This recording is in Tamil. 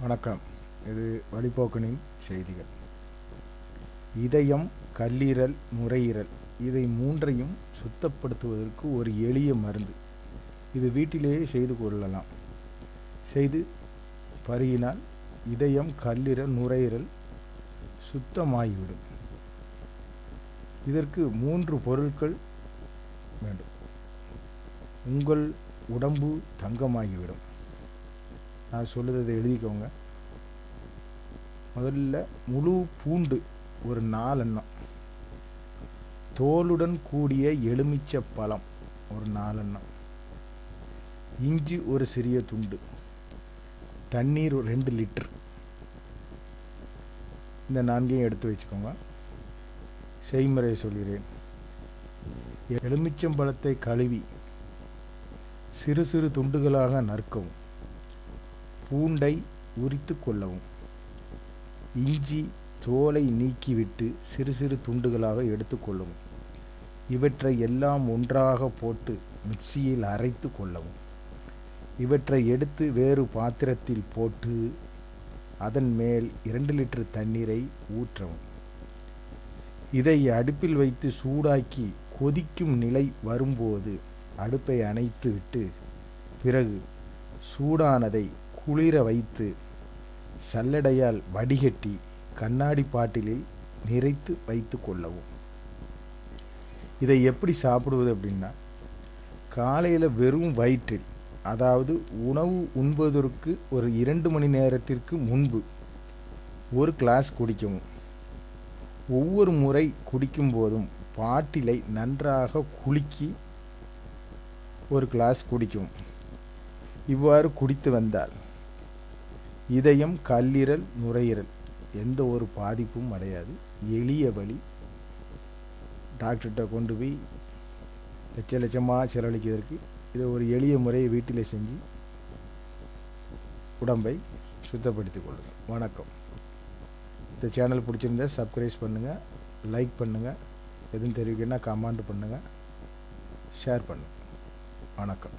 வணக்கம். இது வழிபோக்கனின் செய்திகள். இதயம் கல்லீரல் நுரையீரல் இதை மூன்றையும் சுத்தப்படுத்துவதற்கு ஒரு எளிய மருந்து. இது வீட்டிலேயே செய்து கொள்ளலாம். செய்து பருகினால் இதயம் கல்லீரல் நுரையீரல் சுத்தமாகிவிடும். இதற்கு மூன்று பொருட்கள் வேண்டும். உங்கள் உடம்பு தங்கமாகிவிடும். நான் சொல்லுறதை எழுதிக்கோங்க. முதல்ல முழு பூண்டு ஒரு நாலெண்ணம். தோலுடன் கூடிய எலுமிச்சை பழம் ஒரு நாலெண்ணம். இஞ்சி ஒரு சிறிய துண்டு. தண்ணீர் ஒரு ரெண்டு லிட்டர். இந்த நான்கையும் எடுத்து வச்சுக்கோங்க. செய்முறை சொல்கிறேன். எலுமிச்சம்பழத்தை கழுவி சிறு சிறு துண்டுகளாக நறுக்கவும். பூண்டை உரித்து கொள்ளவும். இஞ்சி தோலை நீக்கிவிட்டு சிறு சிறு துண்டுகளாக எடுத்துக்கொள்ளவும் இவற்றை எல்லாம் ஒன்றாக போட்டு மிக்சியில் அரைத்து கொள்ளவும். இவற்றை எடுத்து வேறு பாத்திரத்தில் போட்டு அதன் மேல் இரண்டு லிட்டர் தண்ணீரை ஊற்றவும். இதை அடுப்பில் வைத்து சூடாக்கி கொதிக்கும் நிலை வரும்போது அடுப்பை அணைத்து விட்டு பிறகு சூடானதை குளிர வைத்து சல்லடையால் வடிகட்டி கண்ணாடி பாட்டிலில் நிறைத்து வைத்து கொள்ளவும். இதை எப்படி சாப்பிடுவது அப்படின்னா காலையில் வெறும் வயிற்றில் அதாவது உணவு உண்பதற்கு ஒரு இரண்டு மணி நேரத்திற்கு முன்பு ஒரு கிளாஸ் குடிக்கவும். ஒவ்வொரு முறை குடிக்கும் போதும் பாட்டிலை நன்றாக குலுக்கி ஒரு கிளாஸ் குடிக்கும் இவ்வாறு குடித்து வந்தால் இதயம் கல்லீரல் நுரையீரல். எந்த ஒரு பாதிப்பும் அடையாது. எளிய வழி டாக்டர்கிட்ட கொண்டு போய் லட்ச லட்சமாக செலவழிக்கிறதுக்கு இதை ஒரு எளிய முறையை வீட்டில் செஞ்சு உடம்பை சுத்தப்படுத்திக் கொள்ளுங்கள். வணக்கம். இந்த சேனல் பிடிச்சிருந்தா சப்ஸ்கிரைப் பண்ணுங்கள் லைக் பண்ணுங்கள் எதுவும் தெரிவிக்கணும்னா கமெண்ட் பண்ணுங்கள் ஷேர் பண்ணுங்கள் வணக்கம்.